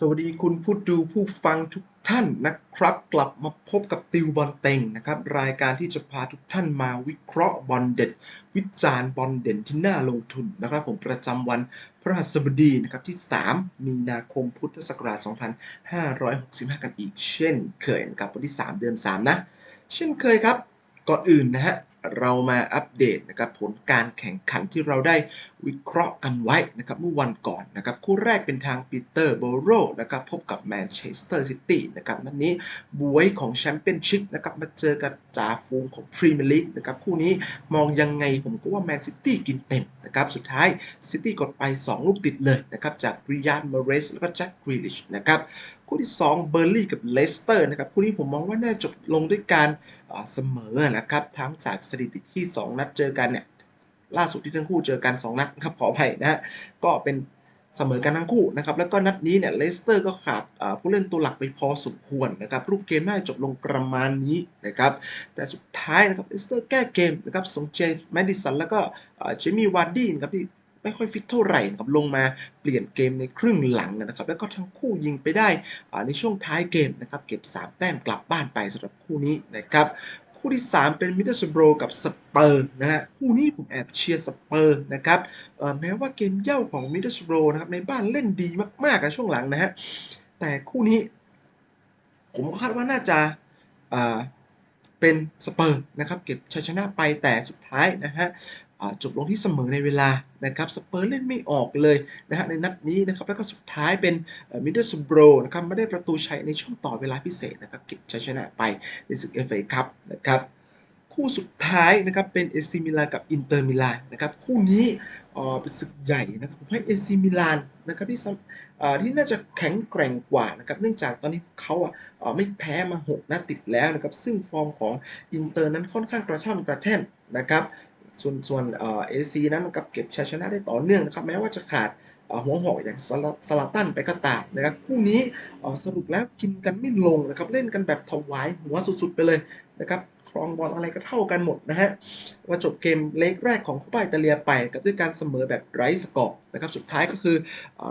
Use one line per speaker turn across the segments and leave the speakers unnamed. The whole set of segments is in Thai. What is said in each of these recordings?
สวัสดีคุณผู้ดูผู้ฟังทุกท่านนะครับ กลับมาพบกับติวบอลเต็งนะครับ รายการที่จะพาทุกท่านมาวิเคราะห์บอลเด็ด วิจารณ์บอลเด่นที่น่าลงทุนนะครับ ผมประจำวันพฤหัสบดีนะครับที่ 3 มีนาคมพุทธศักราช 2565 กันอีก เช่นเคยนะครับวันที่ 3 เดือน 3 นะ เช่นเคยครับ ก่อนอื่นนะฮะ เรามาอัปเดตนะครับผลการแข่งขันที่เราได้วิเคราะห์กันไว้นะครับเมื่อวันก่อนนะครับคู่แรกเป็นทางปีเตอร์โบโรนะครับพบกับแมนเชสเตอร์ซิตี้นะครับนัดนนี้บวยของแชมเปี้ยนชิพนะครับมาเจอกับจ่าฝูงของพรีเมียร์ลีกนะครับคู่นี้มองยังไงผมก็ว่าแมนซิตี้กินเต็มนะครับสุดท้ายซิตี้กดไป 2 ลูกติดเลยนะครับจากริยานมาเรสแล้วก็แจ็คกรีลิชนะครับคู่ที่ 2 เบอร์ลี่กับเลสเตอร์นะครับคู่นี้ผมมองว่าน่าจบลงด้วยการเสมอนะครับทั้งจากสถิติที่ 2 นัดเจอกันเนี่ยล่าสุดที่ทั้งคู่เจอกัน 2 นัดนะครับขออภัยนะฮะก็เป็นเสมอกันทั้งคู่นะครับแล้วก็นัดนี้เนี่ยเลสเตอร์ก็ขาดผู้เล่นตัวหลักไปพอสมควรนะครับรูปเกมน่าจบลงประมาณนี้นะครับแต่สุดท้ายนะครับเลสเตอร์แก้เกมนะครับส่งเจมส์แมดิสันแล้วก็เจมี่วาร์ดี้นะครับที่ไม่ค่อยฟิตเท่าไหร่นะครับลงมาเปลี่ยนเกมในครึ่งหลังนะครับแล้วก็ทั้งคู่ยิงไปได้ในช่วงท้ายเกมนะครับเก็บ 3 แต้มกลับบ้านไปสำหรับคู่นี้นะครับ คู่ที่ 3 เป็นมิเตอร์สโบรกับสเปอร์นะฮะคู่นี้ผมแอบเชียร์สเปอร์นะครับแม้ว่าเกมเย่าของมิเตอร์สโบรนะครับในบ้านเล่นดีมากๆในช่วงหลังนะฮะแต่คู่นี้ ผมคาดว่าน่าจะ เป็นสเปอร์นะครับเก็บชัยชนะไปแต่สุดท้ายนะฮะจบลงที่เสมอในเวลานะครับสเปอร์เล่นไม่ออกเลยนะฮะในนัดนี้นะครับแล้วก็สุดท้ายเป็นมิดเดิลสโบรนะครับไม่ได้ประตูชัยในช่วงต่อเวลาพิเศษนะครับเก็บชัยชนะไปในศึกเอฟเอคัพนะครับ คู่สุดท้ายนะครับเป็นเอซิมิลานกับอินเตอร์มิลานนะครับคู่นี้เป็นศึกใหญ่นะครับผมให้เอซิมิลานนะครับที่ที่น่าจะแข็งแกร่งกว่านะครับเนื่องจากตอนนี้เขาอะไม่แพ้มา6นัดติดแล้วนะครับซึ่งฟอร์มของอินเตอร์นั้นค่อนข้างกระท่อนกระแท่นนะครับส่วนส่วนเอซีนั้นกับเก็บชัยชนะได้ต่อเนื่องนะครับแม้ว่าจะขาดหัวหอกอย่างสลาตันไปก็ตามนะครับคู่นี้สรุปแล้วกินกันไม่ลงนะครับเล่นกันแบบถวายหัวสุดๆไปเลยนะครับ องบอลอะไรก็เท่ากันหมดนะฮะว่าจบเกมเล็กแรกของคูปาอิตาเลียไปกับด้วยการเสมอแบบไร้สกอร์นะครับสุดท้ายก็คือ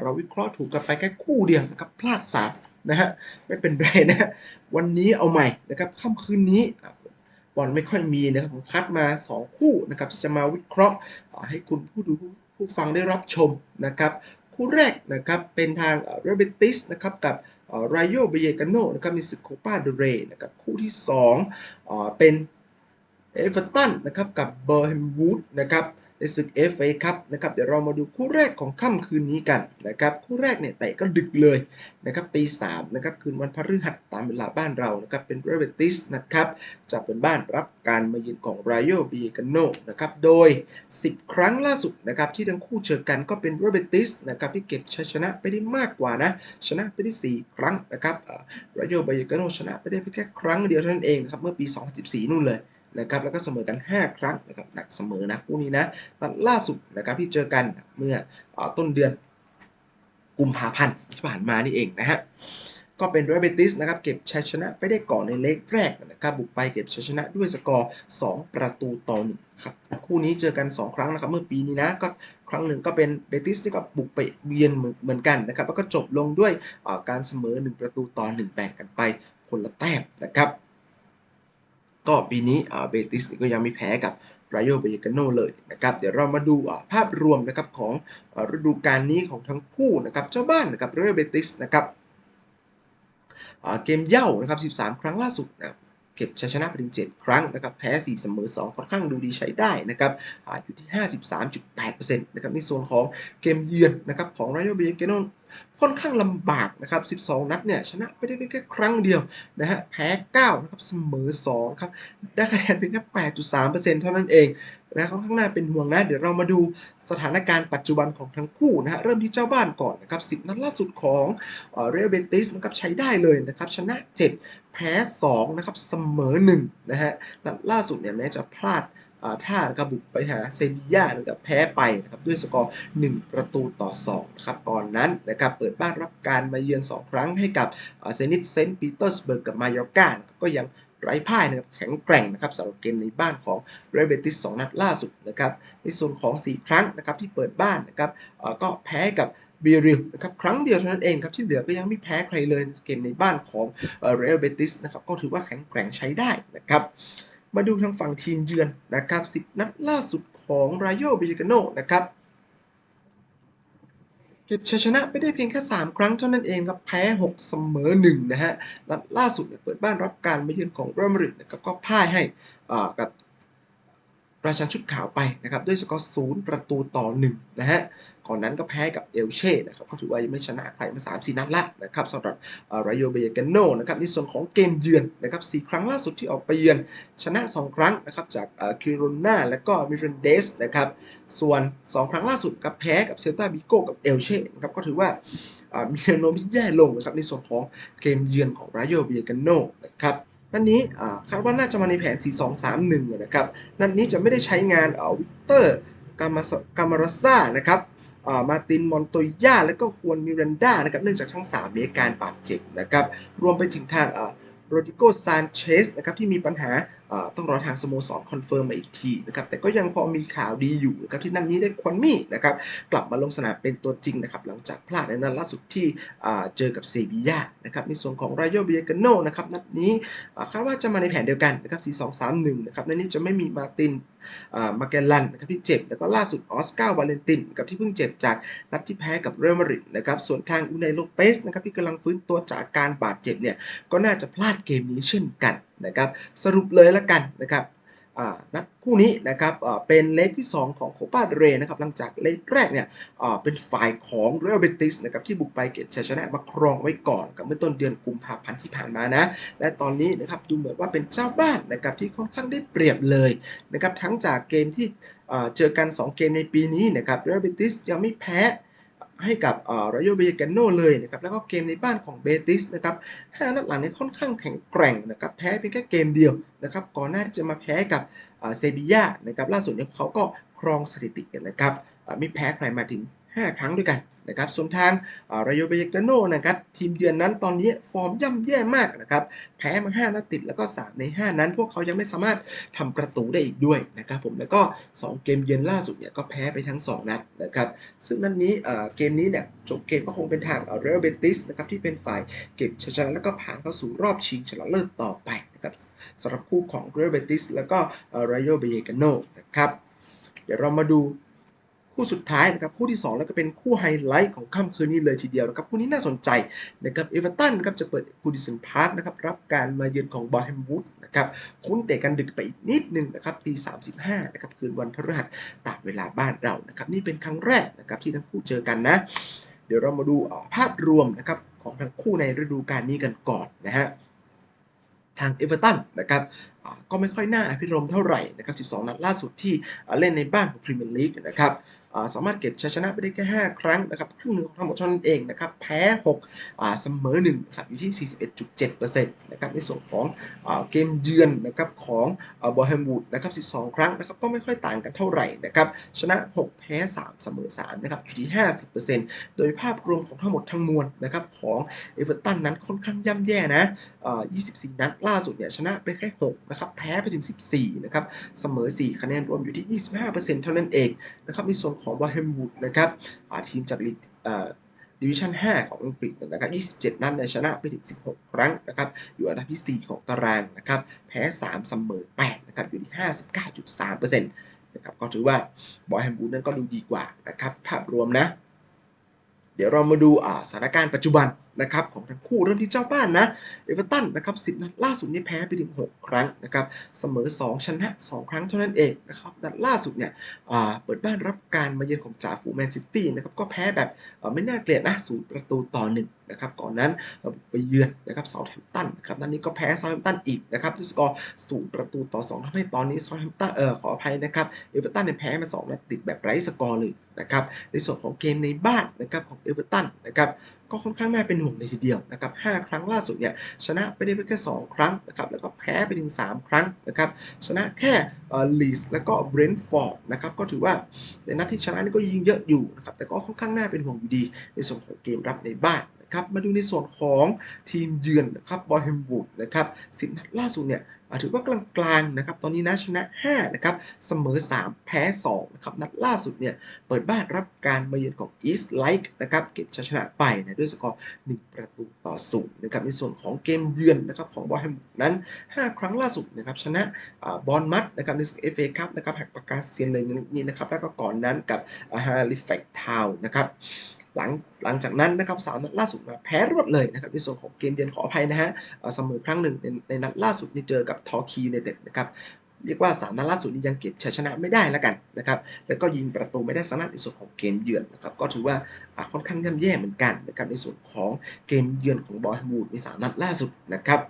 เราวิเคราะห์ถูกกันไปแค่คู่เดียวนะครับพลาดสามนะฮะไม่เป็นไรนะฮะวันนี้เอาใหม่นะครับค่ำคืนนี้บอลไม่ค่อยมีนะครับผมคัดมา 2 คู่นะครับที่จะมาวิเคราะห์ให้คุณผู้ดูผู้ฟังได้รับชมนะครับ คู่แรกนะครับเป็นทางเรเบติสนะครับกับ ไรโยเบเยกาโนนะครับมีศึกโคปาเดเรนะครับคู่ที่2เป็นเอเวอร์ตันนะครับกับเบอร์แฮมวูดนะครับ ในศึก FA ครับนะครับเดี๋ยวเรามาดูคู่แรกของค่ำคืนนี้กันนะครับคู่แรกเนี่ยเตะก็ดึกเลยนะครับตีสามนะครับคืนวันพฤหัสตามเวลาบ้านเรานะครับเป็นเรเวติสนะครับจะเป็นบ้านรับการมาเยือนของไรโอบีกานโนนะครับโดย 10 ครั้งล่าสุดนะครับที่ทั้งคู่เจอกันก็เป็นเรเวติสนะครับที่เก็บชัยชนะไปได้มากกว่านะชนะไปได้ 4 ครั้งนะครับไรโอบีกานโนชนะไปได้เพียงแค่ครั้งเดียวเท่านั้นเองนะครับเมื่อปี 2014 นู่นเลย นะครับแล้วก็เสมอกัน 5 ครั้งนะครับหนักเสมอนะคู่นี้นะตอนล่าสุดนะครับที่เจอกันเมื่ออต้นเดือนกุมภาพันธ์ที่ผ่านมานี่เองนะฮะก็เป็นเรเบติสนะครับเก็บชัยชนะไปได้ก่อนในเลกแรกนะครับบุกไปเก็บชัยชนะด้วยสกอร์ 2 ประตูต่อหนึ่งครับคู่นี้เจอกัน 2 ครั้งนะครับเมื่อปีนี้นะก็ครั้งหนึ่งก็เป็นเบติสที่ก็บุกไปเบียนเหมือนกันนะครับแล้วก็จบลงด้วยการเสมอ 1 ประตูต่อ1แบ่งกันไปคนละแต้มนะครับ ก็ปีนี้เบติสก็ยังไม่แพ้กับไรโอเบยกาโนเลยนะครับเดี๋ยวเรามาดูภาพรวมนะครับของฤดูกาลนี้ของทั้งคู่นะครับเจ้าบ้านนะครับไรโอเบติสนะครับเกมเย่านะครับ 13 ครั้งล่าสุดนะเก็บชัยชนะไปถึง7ครั้งนะครับแพ้ 4 เสมอ 2 ค่อนข้างดูดีใช้ได้นะครับอยู่ที่ 53.8%นะครับในโซนของเกมเยือนนะครับของไรโอเบยกาโน ค่อนข้างลำบากนะครับ 12 นัดเนี่ยชนะไปได้เพียงแค่ครั้งเดียวนะฮะแพ้ 9 นะครับเสมอ 2 ครับ ได้คะแนนเพียงแค่ 8.3%เท่านั้นเองนะค่อนข้างน่าเป็นห่วงนะ เดี๋ยวเรามาดูสถานการณ์ปัจจุบันของทั้งคู่นะฮะเริ่มที่เจ้าบ้านก่อนนะครับ 10 นัดล่าสุดของเรอัลเบติสนะครับใช้ได้เลยนะครับชนะ 7 แพ้ 2 นะครับเสมอ 1 นะฮะนัดล่าสุดเนี่ยแม้จะพลาด ท่ากระบุกไปหาเซบีย่านะครับแพ้ไปนะครับด้วยสกอร์ 1 ประตูต่อ2นะครับก่อนนั้นนะครับเปิดบ้านรับการมาเยือน 2 ครั้งให้กับเซนิตเซนต์ปีเตอร์สเบิร์กกับมายอร์กาก็ยังไร้พ่ายนะครับแข็งแกร่งนะครับสำหรับเกมในบ้านของเรเบติส2นัดล่าสุดนะครับในส่วนของ 4 ครั้งนะครับที่เปิดบ้านนะครับก็แพ้กับเบียริลนะครับครั้งเดียวเท่านั้นเองครับที่เหลือก็ยังไม่แพ้ใครเลยเกมในบ้านของเรอัลเบติสนะครับก็ถือว่าแข็งแกร่งใช้ได้นะครับ มาดูทางฝั่งทีมเยือนนะครับ 10 นัดล่าสุดของร a โยบิจิกาโนนะครับเก็บชัยชนะไปได้เพียงแค่ 3 ครั้งเท่านั้นเองครับ แพ้ 6 เสมอ 1 นะฮะ นัดล่าสุดเปิดบ้านรับการมาเยือนของเรอัลมาดริดนะครับก็พ่ายให้กับ ราชันชุดขาวไปนะครับด้วยสกอร์ศูนย์ประตูต่อ1นะฮะก่อนนั้นก็แพ้กับเอลเช่นะครับก็ถือว่ายังไม่ชนะใครมา3 4นัดละนะครับสำหรับร a โ o เบเกโนนะครับในส่วนของเกมเยือนนะครับ4ครั้งล่าสุดที่ออกไปเยือน ชนะ 2 ครั้งนะครับจากคิโรนาและก็มิเรนเดสนะครับส่วน 2 ครั้งล่าสุดกับแพ้กับเซลตาบิโกกับเอลเช่นะครับก็ถือว่ามีแนวโน้มที่แย่ลงนะครับในส่วนของเกมเยือนของร a โ o เบเกโนนะครับ นัดนี้คาดว่าน่าจะมาในแผน 4-2-3-1 นะครับ นัดนี้จะไม่ได้ใช้งานอวิกเตอร์กามากามาราซ่านะครับมาตินมอนโตย่าและก็ควนมิรันดานะครับเนื่องจากทั้ง 3 มีอาการบาดเจ็บนะครับ รวมไปถึงทางโรดิโกซานเชสนะครับที่มีปัญหา ต้องรอทางสโมสรคอนเฟิร์มมาอีกทีนะครับแต่ก็ยังพอมีข่าวดีอยู่นะครับที่นัดนี้ได้ควนมี่นะครับกลับมาลงสนามเป็นตัวจริงนะครับหลังจากพลาดในนัดล่าสุดที่เจอกับเซบียานะครับในส่วนของร a โ o เบียกโนนะครับนัดนี้คาดว่าจะมาในแผนเดียวกันนะครับ4-2-3-1นะครับในนี้จะไม่มีมาตินมาแกลันนะครับที่เจ็บ แล้วก็ล่าสุดออสการ์วาเลนตินกับที่เพิ่งเจ็บจากนัดที่แพ้กับเรอัลมาดริดนะครับส่วนทางอูไนโลเปสนะครับที่กำลังฟื้นตัวจากอาการบาดเจ็บเนี่ยก็น่าจะพลาดเกมนี้เช่นกัน นะครับสรุปเลยละกันนะครับนัดคู่นี้นะครับเป็นเลกที่ 2 ของโคปาเรนะครับหลังจากเลกแรกเนี่ยเป็นฝ่ายของเรอัลเบติสนะครับที่บุกไปเก็บชัยชนะมาครองไว้ก่อนกับเมื่อต้นเดือนกุมภาพันธ์ที่ผ่านมานะ และตอนนี้นะครับดูเหมือนว่าเป็นเจ้าบ้านนะครับที่ค่อนข้างได้เปรียบเลยนะครับทั้งจากเกมที่เอ่อเจอกัน 2 เกมในปีนี้นะครับเรอัลเบติสยังไม่แพ้ ให้กับรอัลเบย์แกนโนเลยนะครับแล้วก็เกมในบ้านของเบติสนะครับห้านัดหลังนี้ค่อนข้างแข็งแกร่งนะครับแพ้เพียงแค่เกมเดียวนะครับก่อนหน้าที่จะมาแพ้กับเซบียานะครับล่าสุดเนี่ยเขาก็ครองสถิติกันนะครับไม่แพ้ใครมาถึง 5 ครั้งด้วยกันนะครับส่วนทางร a โ o เบเกโนนะครับทีมเยือนนั้นตอนนี้ฟอร์มย่ำแย่มากนะครับแพ้มา 5 นัดติดแล้วก็ 3 ใน 5 นั้น พวกเขายังไม่สามารถทำประตูได้อีกด้วยนะครับผมแล้วก็ 2 เกมเยือนล่าสุดเนี่ยก็แพ้ไปทั้ง 2 นัดนะครับซึ่งนัดนนี้เกมนี้เนี่ยจบเกมก็คงเป็นทางเรอัลเบติสนะครับที่เป็นฝ่ายเก็บชนะแล้วก็ผ่านเข้าสู่รอบชิงชนะเลิศต่อไปนะครับสำหรับคู่ของเรอัลเบติสแล้วก็ร a โ o เบเกโนนะครับเดี๋ยวเรามาดู คู่สุดท้ายนะครับคู่ที่ 2 แล้วก็เป็นคู่ไฮไลท์ของค่ำคืนนี้เลยทีเดียวนะครับคู่นี้น่าสนใจนะครับเอเวอร์ตันนะครับจะเปิดกูดิสันพาร์คนะครับรับการมาเยือนของบอ h ฮมวูดนะครับคุ้นเตะกันดึกไปอีกนิดนึงนะครับตี35นะครับคืนวันพฤหัสตามเวลาบ้านเรานะครับนี่เป็นครั้งแรกนะครับที่ทั้งคู่เจอกันนะ เดี๋ยวเรามาดูภาพรวมนะครับของทั้งคู่ในฤดูกาลนี้กันก่อนนะฮะทางเอเวอร์ตันนะครับ ก็ไม่ค่อยน่าอภิรมเท่าไหร่นะครับ 12 นัดล่าสุดที่เล่นในบ้านของพรีเมียร์ลีกนะครับสามารถเก็บชัยชนะไปได้แค่ 5 ครั้งนะครับครึ่งหนึ่งของทั้งหมดเท่านั้นเองนะครับ แพ้6เสมอ1นะครับอยู่ที่ 41.7%นะครับในส่วนของอเกมเยือนนะครับของบอ h แฮมวูดนะครับ 12 ครั้งนะครับก็ไม่ค่อยต่างกันเท่าไหร่นะครับ ชนะ 6 แพ้ 3 เสมอ3นะครับอยู่ที่ 50%โดยภาพรวมของทั้งหมดทั้งมวลนะครับของเอเวอร์ตันนั้นค่อนข้างย่ำแย่นะ24 นัดล่าสุดเนี่ยชนะไปแค่6นะครับแพ้ไปถึง 14 นะครับ เสมอ 4 คะแนนรวมอยู่ที่ 25%เท่านั้นเองนะครับในส่วนของบอ h แฮมวูดนะครับอาทีมจากลีกดิวิชั่น 5 ของอังกฤษนะครับ 27 นัดเนี่ยชนะไปถึง 16 ครั้งนะครับ อยู่อันดับที่ 4 ของตารางนะครับ แพ้ 3 เสมอ 8 นะครับ อยู่ที่ 59.3%นะครับ ก็ถือว่าบอยแฮมบูนั้นก็ดูดีกว่านะครับ ภาพรวมนะ เดี๋ยวเรามาดูสถานการณ์ปัจจุบันนะครับของทั้งคู่เริ่มที่เจ้าบ้านนะเอเวอร์ตันนะครับ10นัดล่าสุดนี่แพ้ไปถึง 6 ครั้งนะครับเสมอ 2 ชนะ 2 ครั้งเท่านั้นเองนะครับนัดล่าสุดเนี่ยเปิดบ้านรับการมาเยือนของจ่าฝูแมนซิตี้นะครับก็แพ้แบบไม่น่าเกลียดนะศูนย์ประตูต่อหนึ่งนะครับก่อนนั้นไปเยือนนะครับเซาท์แฮมป์ตันนะครับนัดนี้ก็แพ้เซาท์แฮมป์ตันอีกนะครับด้วยสกอร์ศูนย์ประตูต่อสองทำให้ตอนนี้เซาท์แฮมป์ตันเออขออภัยนะครับเอเวอร์ตันเนี่ยแพ้มาสองนัดติดแบบไร้สกอร์เลยนะครับในส่วนของเกมในบ้านนะครับของเอเวอร์ตันนะครับ ก็ค่อนข้างน่าเป็นห่วงเลยทีเดียวนะครับห้าครั้งล่าสุดเนี่ยชนะไปได้เพียงแค่สองครั้งนะครับแล้วก็แพ้ไปถึงสามครั้งนะครับชนะแค่ลีสแล้วก็เบรนท์ฟอร์ดนะครับก็ถือว่าในนัดที่ชนะนี่ก็ยิงเยอะอยู่นะครับแต่ก็ค่อนข้างน่าเป็นห่วงอยู่ดีในส่วนของเกมรับในบ้าน ครับมาดูในส่วนของทีมเยือนนะครับบอเฮมบูดนะครับสิบนัดล่าสุดเนี่ยถือว่ากลางๆนะครับตอนนี้นะชนะ5นะครับเสมอ 3 แพ้2นะครับนัดล่าสุดเนี่ยเปิดบ้านรับการมาเยือนของ East Like นะครับเก็บชัยชนะไปนะด้วยสกอร์ 1 ประตูต่อศูนะครับในส่วนของเกมเยือนนะครับของบอลแฮมบูดนั้น 5 ครั้งล่าสุดนะครับชนะบอลมัดนะครับในศึกเอฟเอคัพนะครับหักปากกาเซียนเลยนี่นะครับแล้วก็ก่อนนั้นกับฮาริแฟกทาวนะครับ หลังหลังจากนั้นนะครับสามนัดล่าสุดมาแพ้รวดเลยนะครับในส่วนของเกมเยือนขออภัยนะฮะเสมอครั้งหนึ่งในในนัดล่าสุดนี่เจอกับทอร์คียูไนเต็ดนะครับเรียกว่าสามนัดล่าสุดนี้ยังเก็บชัยชนะไม่ได้แล้วกันนะครับ แล้วก็ยิงประตูไม่ได้สักนัดในส่วนของเกมเยือนนะครับ ก็ถือว่าค่อนข้างย่ำแย่เหมือนกันนะครับในส่วนของเกมเยือนของบอลบูดในสามนัดล่าสุดนะครับ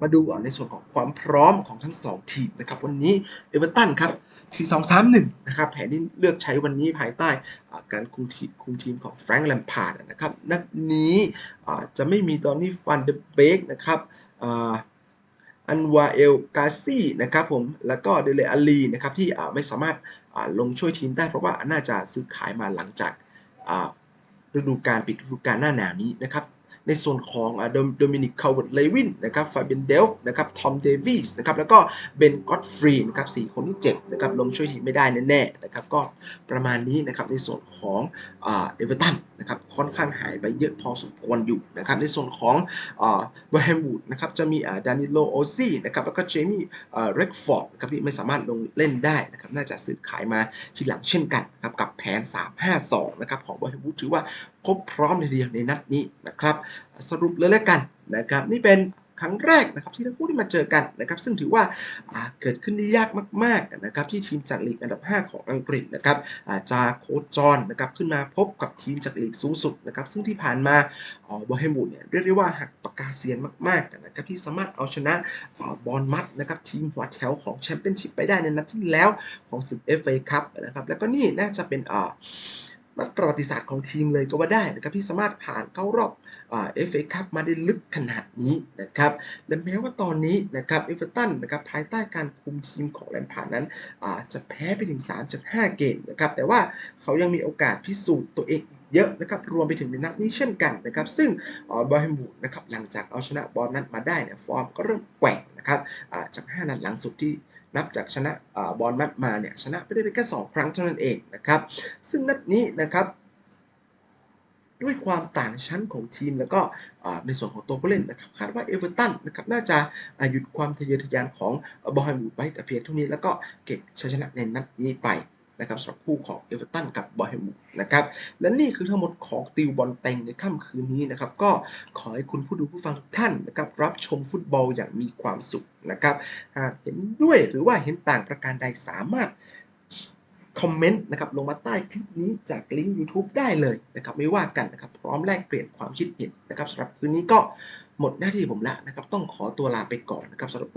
มาดูในส่วนของความพร้อมของทั้ง 2 ทีมนะครับ วันนี้เอเวอร์ตันครับ 4-2-3-1 นะครับ แผนที่เลือกใช้วันนี้ภายใต้การคุมทีมคุมทีมของแฟรงค์แลมพาร์ดนะครับ นัดนี้จะไม่มีตอนนี้ฟันเดเบกนะครับอันวาเอลกาซีนะครับผม แล้วก็เดเลอาลีนะครับที่ไม่สามารถลงช่วยทีมได้เพราะว่าน่าจะซื้อขายมาหลังจากฤดูกาลปิดฤดูกาลหน้าหนาวนี้นะครับ ในส่วนของโดมินิกคาร์เวิร์ดเลวินนะครับฟาเบนเดลฟ์นะครับทอมเดวิสนะครับแล้วก็เบนก็อตฟรีนะครับสี่คนที่เจ็บนะครับลงช่วยทีมไม่ได้แน่ๆนะครับก็ประมาณนี้นะครับในส่วนของเอเวอร์ตันนะครับค่อนข้างหายไปเยอะพอสมควรอยู่นะครับในส่วนของเวอร์แฮมวูดนะครับจะมีดานิโลโอซี่นะครับแล้วก็เจมี่เร็กฟอร์ดนะครับที่ไม่สามารถลงเล่นได้นะครับน่าจะซื้อขายมาทีหลังเช่นกันนะครับกับแผน 3-5-2 นะครับของเวอร์แฮมวูดถือว่าครบพร้อมในเดียวในนัดนี้นะครับ สรุปเลยแล้วกันนะครับนี่เป็นครั้งแรกนะครับที่ทั้งคู่ได้มาเจอกันนะครับซึ่งถือว่าเกิดขึ้นได้ยากมากๆนะครับที่ทีมจากลีกอันดับ 5 ของอังกฤษนะครับอาจะโคจรนะครับขึ้นมาพบกับทีมจากลีกสูงสุดนะครับซึ่งที่ผ่านมาบอเฮมูดเนี่ยเรียกได้ว่าหักปากกาเซียนมากๆนะครับที่สามารถเอาชนะบอลมัดนะครับทีมหัวแถวของแชมเปี้ยนชิพไปได้ในนัดที่แล้วของศึก FA คัพนะครับแล้วก็นี่น่าจะเป็นอ่า นัดประวัติศาสตร์ของทีมเลยก็ว่าได้นะครับที่สามารถผ่านเข้ารอบเอฟเอคัพมาได้ลึกขนาดนี้นะครับและแม้ว่าตอนนี้นะครับเอเวอร์ตันนะครับภายใต้การคุมทีมของแลมพาร์ดนั้นจะแพ้ไปถึง 3.5 เกมนะครับแต่ว่าเขายังมีโอกาสพิสูจน์ตัวเองเยอะนะครับรวมไปถึงในนัดนี้เช่นกันนะครับซึ่งบอลแฮมบูนะครับหลังจากเอาชนะบอลนัดมาได้เนี่ยฟอร์มก็เริ่มแกว่งนะครับจาก 5 นัดหลังสุดที่ นับจากชนะบอลมัดมาเนี่ยชนะไปได้เพียงแค่2ครั้งเท่านั้นเองนะครับ ซึ่งนัดนี้นะครับด้วยความต่างชั้นของทีมแล้วก็ในส่วนของตัวผู้เล่นนะครับคาดว่าเอเวอร์ตันนะครับน่าจะหยุดความทะเยอทะยานของบอลฮัมบูดไว้แต่เพียงเท่านี้แล้วก็เก็บชัยชนะในนัดนี้ไป นะครับสำหรับคู่ของเอเวอร์ตันกับบอลแฮมบูนะครับและนี่คือทั้งหมดของติวบอลเต็งในค่ำคืนนี้นะครับก็ขอให้คุณผู้ดูผู้ฟังทุกท่านนะครับรับชมฟุตบอลอย่างมีความสุขนะครับหากเห็นด้วยหรือว่าเห็นต่างประการใดสามารถคอมเมนต์นะครับลงมาใต้คลิปนี้จากลิงก์ YouTube ได้เลยนะครับไม่ว่ากันนะครับพร้อมแลกเปลี่ยนความคิดเห็นนะครับสำหรับคืนนี้ก็หมดหน้าที่ผมแล้วนะครับต้องขอตัวลาไปก่อนนะครับสำหรับ